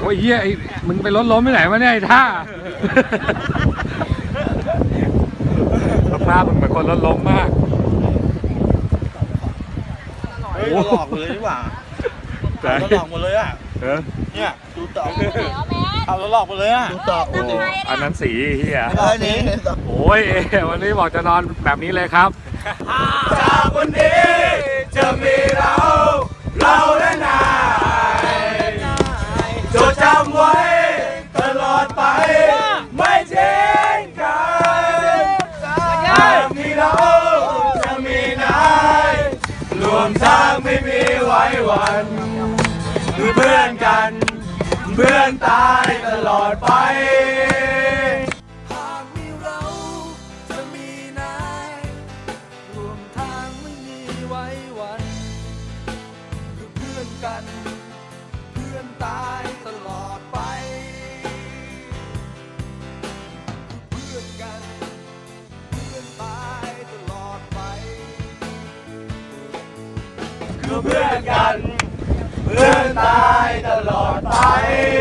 โอ้ยเฮียไอ้มึงไปรถล้มที่ไหนวะเนี่ยไอ้ท่า สภาพมึงเหมือนคนรถล้มมาก เฮ้ยเราหลอกเลยดีกว่าเราหลอกหมดเลยอะ เออเนี่ยดูต่อแม่ไหนวะแม่เอาเราหลอกหมดเลยอะดูต่อโอ้อันนั้นสีเฮียไอ้นี่โอ้ยวันนี้บอกจะนอนแบบนี้เลยครับ จากวันนี้ คือเพื่อนกัน เพื่อนตายตลอดไป หากมีเราจะมีนายรวมทางไม่มีไว้วัน คือเพื่อนกัน เพื่อนตายตลอดไปคือเพื่อนกัน เพื่อนตายตลอดไป คือเพื่อนกันเพื่อน ตายตลอดไป